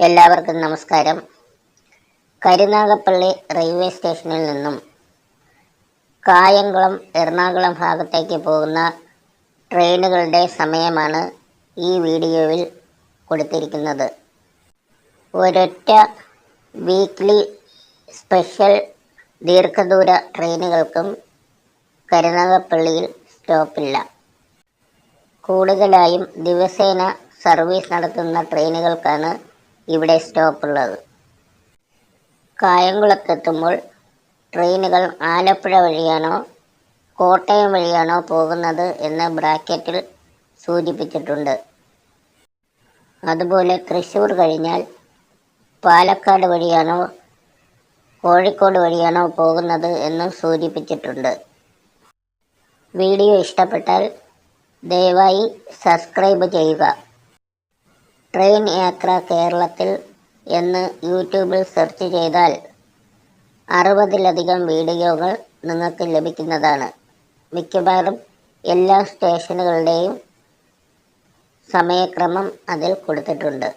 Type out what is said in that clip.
എല്ലാവർക്കും നമസ്കാരം. കരുനാഗപ്പള്ളി റെയിൽവേ സ്റ്റേഷനിൽ നിന്നും കായംകുളം എറണാകുളം ഭാഗത്തേക്ക് പോകുന്ന ട്രെയിനുകളുടെ സമയമാണ് ഈ വീഡിയോയിൽ കൊടുത്തിരിക്കുന്നത്. ഒരൊറ്റ വീക്ക്ലി സ്പെഷ്യൽ ദീർഘദൂര ട്രെയിനുകൾക്കും കരുനാഗപ്പള്ളിയിൽ സ്റ്റോപ്പില്ല. കൂടുതലായും ദിവസേന സർവീസ് നടത്തുന്ന ട്രെയിനുകൾക്കാണ് ഇവിടെ സ്റ്റോപ്പ് സ്റ്റോപ്പുള്ളത് കായംകുളത്തെത്തുമ്പോൾ ട്രെയിനുകൾ ആലപ്പുഴ വഴിയാണോ കോട്ടയം വഴിയാണോ പോകുന്നത് എന്ന് ബ്രാക്കറ്റിൽ സൂചിപ്പിച്ചിട്ടുണ്ട്. അതുപോലെ തൃശ്ശൂർ കഴിഞ്ഞാൽ പാലക്കാട് വഴിയാണോ കോഴിക്കോട് വഴിയാണോ പോകുന്നത് എന്നും സൂചിപ്പിച്ചിട്ടുണ്ട്. വീഡിയോ ഇഷ്ടപ്പെട്ടാൽ ദയവായി സബ്സ്ക്രൈബ് ചെയ്യുക. ട്രെയിൻ യാത്ര കേരളത്തിൽ എന്ന് യൂട്യൂബിൽ സെർച്ച് ചെയ്താൽ അറുപതിലധികം വീഡിയോകൾ നിങ്ങൾക്ക് ലഭിക്കുന്നതാണ്. മിക്കവാറും എല്ലാ സ്റ്റേഷനുകളുടെയും സമയക്രമം അതിൽ കൊടുത്തിട്ടുണ്ട്.